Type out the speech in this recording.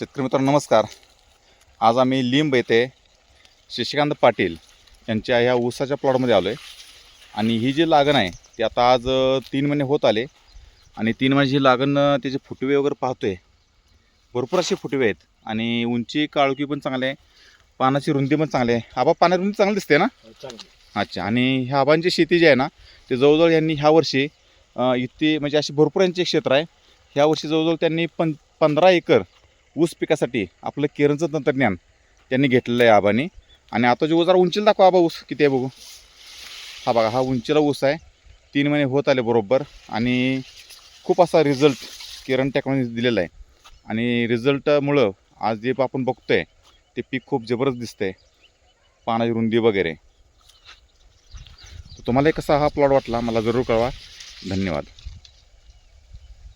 शेतकरी मित्रांनो नमस्कार. आज आम्ही लिंब येथे शशिकांत पाटील यांच्या ह्या ऊसाच्या प्लॉटमध्ये आलो आहे आणि ही जी लागण आहे ती आता आज तीन महिने होत आले. आणि तीन महिन्याची लागण अ, त्याचे फुटवे वगैरे पाहतो आहे भरपूर असे फुटवे आहेत. आणि उंची काळुकी पण चांगली आहे. पानाची रुंदी पण चांगली आहे. आबा पाण्याची रुंदी चांगली दिसते ना? अच्छा. आणि ह्या आबांची शेती जी आहे ना ते जवळजवळ यांनी ह्या वर्षी इतकी म्हणजे अशी भरपूर यांचे क्षेत्र आहे. ह्या वर्षी जवळजवळ त्यांनी पं पंधरा एकर ऊस पिकासाठी आपलं केरनचं तंत्रज्ञान त्यांनी घेतलेलं आहे आबाने. आणि आता जो जरा उंचीला दाखवा आबा ऊस किती आहे बघू. हा बघा हा उंचीला ऊस आहे. तीन महिने होत आले बरोबर. आणि खूप असा रिझल्ट किरण टेक्नॉलॉजी दिलेला आहे. आणि रिझल्टमुळं आज जे आपण बघतो आहे ते पीक खूप जबरदस्त दिसतंय. पानाची रुंदी वगैरे. तुम्हाला कसा हा प्लॉट वाटला मला जरूर कळवा. धन्यवाद.